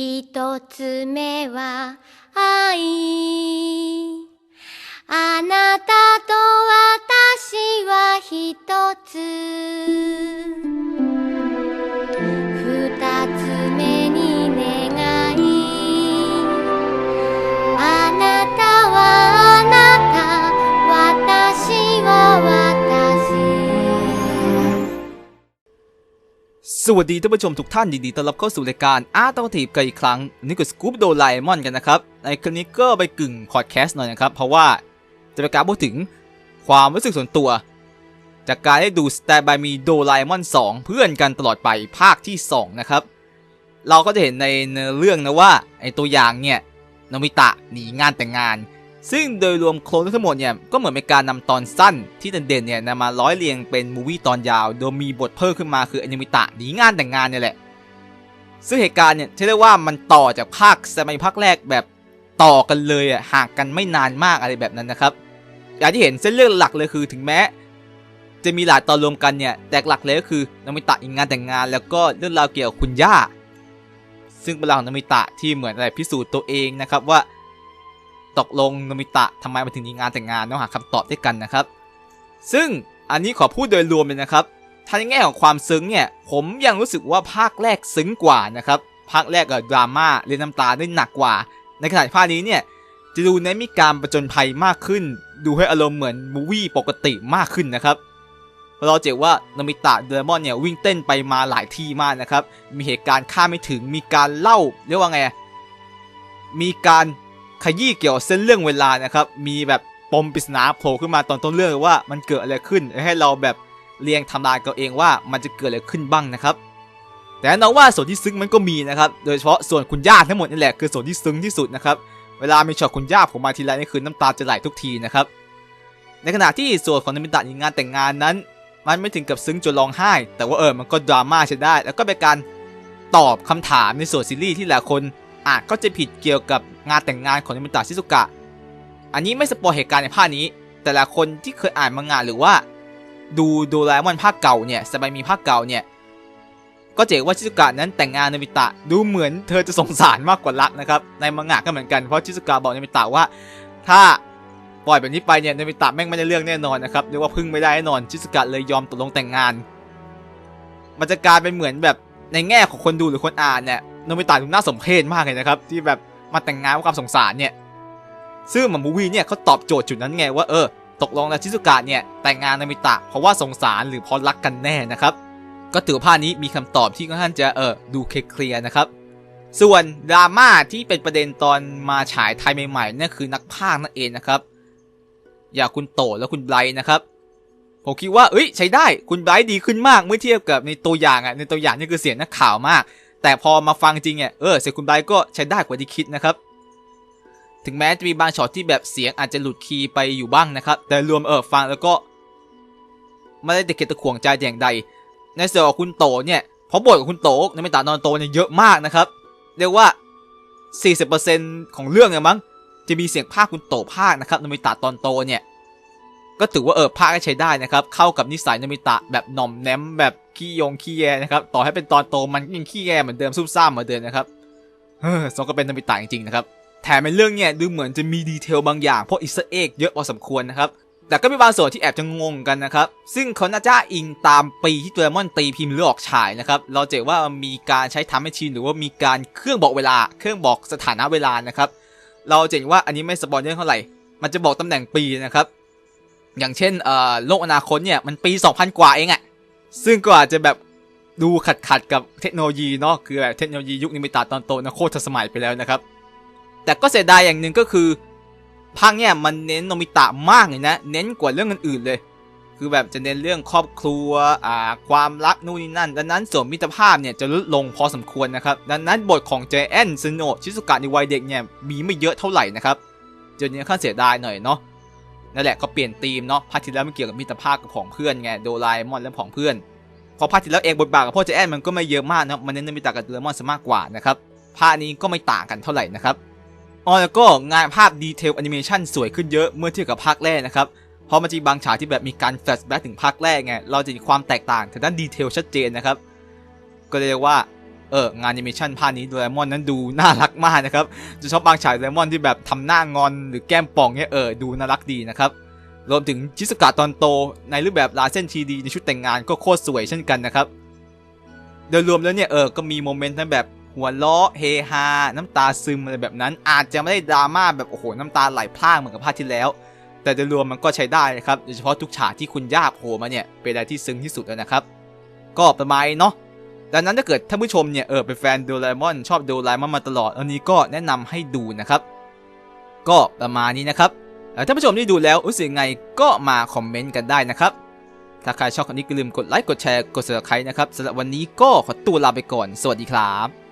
一つ目は愛。あなたと私は一つ。 สวัสดีท่านผู้ชมทุกท่านยินดีต้อนรับเข้าสู่รายการอาร์ตอทีฟกันอีกครั้ง นี่คือสกู๊ปโดไลมอนกันนะครับ ในคลิปนี้ก็ไปกึ่งพอดแคสต์หน่อยนะครับ เพราะว่าจะเป็นการพูดถึงความรู้สึกส่วนตัว จากการได้ดู Stand by Me โดไลมอน2 เพื่อนกันตลอดไปภาคที่ 2 นะครับ เราก็จะเห็นในเนื้อเรื่องนะว่าไอตัวอย่างเนี่ยโนมิตะหนีงานแต่งงาน ซึ่งโดยรวมโครงทั้งหมดเนี่ยก็เหมือนเป็นการนำตอนสั้นที่เด่นๆเนี่ยนำมาร้อยเรียงเป็นมูวี่ตอนยาว โดยมีบทเพิ่มขึ้นมาคืออนิมิตะหนีงานแต่งงานเนี่ยแหละ ซึ่งเหตุการณ์เนี่ยใช้ได้ว่ามันต่อจากภาคสมัยภาคแรกแบบต่อกันเลยอะห่างกันไม่นานมากอะไรแบบนั้นนะครับ อย่างที่เห็นเส้นเรื่องหลักเลยคือถึงแม้ จะมีหลายตอนรวมกันเนี่ยแต่หลักเลยก็คือนามิตะอีกงานแต่งงาน แล้วก็เรื่องราวเกี่ยวกับคุณย่า ซึ่งเป็นเรื่องของนามิตะที่เหมือนอะไรพิสูจน์ตัวเองนะครับว่า ตกลงโนมิตะทำไมมาถึงมีงานแต่งงานเนาะหาคำตอบด้วยกันนะครับ ซึ่งอันนี้ขอพูดโดยรวมเลยนะครับถ้าในแง่ของความซึ้งเนี่ย ผมยังรู้สึกว่าภาคแรกซึ้งกว่านะครับภาคแรกกับดราม่าเล่นน้ำตาได้หนักกว่า ในขณะที่ภาคนี้เนี่ยจะดูเน้นมีการประจนภัยมากขึ้น ดูให้อารมณ์เหมือนมูวี่ปกติมากขึ้นนะครับเราเจอว่าโนมิตะเดรมอนเนี่ยวิ่งเต้นไปมาหลายที่มากนะครับ มีเหตุการณ์คาดไม่ถึง มีการเล่าเรียกว่าไง มีการ ขยี้เกี่ยวกับเส้นเรื่องเวลานะครับ มีแบบปมปริศนาโผล่ขึ้นมาตอนต้นเรื่องว่ามันเกิดอะไรขึ้น ให้เราแบบเรียงทำลายกันเองว่ามันจะเกิดอะไรขึ้นบ้างนะครับ แต่แน่นอนว่าส่วนที่ซึ้งมันก็มีนะครับ โดยเฉพาะส่วนคุณย่าทั้งหมดนี่แหละคือส่วนที่ซึ้งที่สุดนะครับ เวลามีช็อตคุณย่าผมมาทีไรนี่คือน้ำตาจะไหลทุกทีนะครับ ในขณะที่ส่วนของนามิตะในงานแต่งงานนั้น มันไม่ถึงกับซึ้งจนร้องไห้ แต่ว่าเออมันก็ดราม่าใช้ได้ แล้วก็เป็นการตอบคำถามในส่วนซีรีส์ที่หลายคน อาจก็จะผิดเกี่ยวกับงานแต่งงานของนิมิตะชิซุกะ อันนี้ไม่สปอยเหตุการณ์ในภาคนี้ แต่ละคนที่เคยอ่านมังงะหรือว่า ดูโดราเอมอนภาคเก่าเนี่ยสบายมีภาคเก่าเนี่ยก็เจอว่าชิซุกะนั้นแต่งงานนิมิตะดูเหมือนเธอจะสงสารมากกว่ารักนะครับในมังงะก็เหมือนกันเพราะชิซุกะบอกนิมิตะว่า ถ้าปล่อยแบบนี้ไปเนี่ยนิมิตะแม่งไม่ได้เรื่องแน่นอนนะครับเรียกว่าพึ่งไม่ได้แน่นอนชิซุกะเลยยอมตกลงแต่งงาน มันจะกลายเป็นเหมือนแบบในแง่ของคนดูหรือคนอ่านเนี่ย โนบิตะดูน่าสมเพชมากเลยนะครับ ที่แบบมาแต่งงานเพราะความสงสารเนี่ย ซึ่งมันมูวี่เนี่ยเขาตอบโจทย์จุดนั้นไงว่าเออตกลงแล้วชิซุกะเนี่ยแต่งงานโนบิตะเพราะว่าสงสารหรือเพราะรักกันแน่นะครับ ก็ถือว่าภาพนี้มีคำตอบที่ค่อนข้างจะเออดูเคลียร์นะครับ ส่วนดราม่าที่เป็นประเด็นตอนมาฉายไทยใหม่ๆนั่นคือนักพากย์นั่นเองนะครับ อย่างคุณโตและคุณไบรท์นะครับผมคิดว่าเอ้ยใช้ได้คุณไบรท์ดีขึ้นมากเมื่อเทียบกับในตัวอย่างอะในตัวอย่างนี่คือเสียงนักข่าวมาก แต่พอมาฟังจริงเนี่ยเออเสียคุณไบก็ใช้ได้กว่าที่คิดนะครับ ถึงแม้จะมีบางช็อตที่แบบเสียงอาจจะหลุดคีย์ไปอยู่บ้างนะครับ แต่รวมเออฟังแล้วก็ไม่ได้ตะเกียกตะขวงใจอย่างใด ในส่วนของคุณโตเนี่ยเพราะบทของคุณโตในม่ตานอนโตเนี่ยเยอะมากนะครับ เรียกว่า 40%ของเรื่องเนี่ยมั้งจะมีเสียงภาคคุณโตภาคนะครับนมิตาตอนโตเนี่ยก็ถือว่าเออภาคก็ใช้ได้นะครับ เข้ากับนิสัยนมิตะแบบหน่อมแนมแบบ ขี้ยงขี้แยนะครับต่อให้เป็นตอนโตมันยังขี้แยเหมือนเดิมซุ่มซ่ามเหมือนเดิมนะครับเฮ้อสมก็เป็นนามิตะจริงๆนะครับแถมในเรื่องเนี่ยดูเหมือนจะมีดีเทลบางอย่างพวกอิสเอกเยอะพอสมควรนะครับแต่ก็มีบางส่วนที่แอบจะงงกันนะครับ ซึ่งเขาน่าจะอิงตามปีที่ตัวมอนตีพิมพ์เลือกออกฉายนะครับ เราเจอว่ามีการใช้ทำให้ชินหรือว่ามีการเครื่องบอกเวลา เครื่องบอกสถานะเวลานะครับ เราจะเห็นว่าอันนี้ไม่สปอยเยอะเท่าไหร่ มันจะบอกตำแหน่งปีนะครับ อย่างเช่นเอ่อโลกอนาคตเนี่ยมันปี 2000 กว่าเองอะ ซึ่งก็อาจจะแบบดูขัดขัดกับเทคโนโลยีเนาะคือแบบเทคโนโลยียุคนิมิตาตอนโตนะโคตรทันสมัยไปแล้วนะครับ แต่ก็เสียดายอย่างหนึ่งก็คือภาคเนี่ยมันเน้นโนมิตะมากเลยนะ เน้นกว่าเรื่องอื่นๆเลย คือแบบจะเน้นเรื่องครอบครัวอ่าความรักนู่นนี่นั่น ดังนั้นส่วนมิตรภาพเนี่ยจะลดลงพอสมควรนะครับ ดังนั้นบทของเจแอนซึโนะชิสุกะในวัยเด็กเนี่ยมีไม่เยอะเท่าไหร่นะครับจนนี้ค่อนเสียดายหน่อยเนาะ นั่นแหละก็เปลี่ยนธีมเนาะภาคที่แล้วมันเกี่ยวกับมิตรภาพกับของเพื่อนไงโดราเอมอนและของเพื่อนพอภาคที่แล้วเองบทบาทกับพ่อเจแอนมันก็ไม่เยอะมากนะมันเน้นในมิตรกับโดราเอมอนซะมากกว่านะครับภาคนี้ก็ไม่ต่างกันเท่าไหร่นะครับอ๋อแล้วก็งานภาพดีเทลแอนิเมชันสวยขึ้นเยอะเมื่อเทียบกับภาคแรกนะครับเพราะมันจะมีบางฉากที่แบบมีการแฟลชแบ็กถึงภาคแรกไง เราจะเห็นความแตกต่างทางด้านดีเทลชัดเจนนะครับ ก็เรียกว่า เอองานแอนิเมชันภาคนี้โดเรมอนนั้นดูน่ารักมากนะครับจะชอบบางฉากโดเรมอนที่แบบทำหน้างอนหรือแก้มป่องเนี่ยเออดูน่ารักดีนะครับรวมถึงชิสกะตอนโตในรูปแบบลาเส้นทีดีในชุดแต่งงานก็โคตรสวยเช่นกันนะครับโดยรวมแล้วเนี่ยเออก็มีโมเมนต์ทั้งแบบหัวเราะเฮฮาน้ำตาซึมอะไรแบบนั้น อาจจะไม่ได้ดราม่าแบบโอ้โหน้ำตาไหลพรากเหมือนกับภาคที่แล้ว แต่โดยรวมมันก็ใช้ได้นะครับโดยเฉพาะทุกฉากที่คุณย่าโผล่มาเนี่ยเป็นอะไรที่ซึ้งที่สุดแล้วนะครับ ก็ประมาณเนาะ ดังนั้นถ้าเกิดท่านผู้ชมเนี่ยเออเป็นแฟนโดราเอมอนชอบโดราเอมอนมาตลอดอันนี้ก็แนะนำให้ดูนะครับ ก็ประมาณนี้นะครับท่านผู้ชมที่ดูแล้วรู้สึกไงก็มาคอมเมนต์กันได้นะครับ ถ้าใครชอบคลิปนี้ก็ลืมกดไลค์กดแชร์กด subscribe นะครับสำหรับวันนี้ก็ขอตัวลาไปก่อน สวัสดีครับ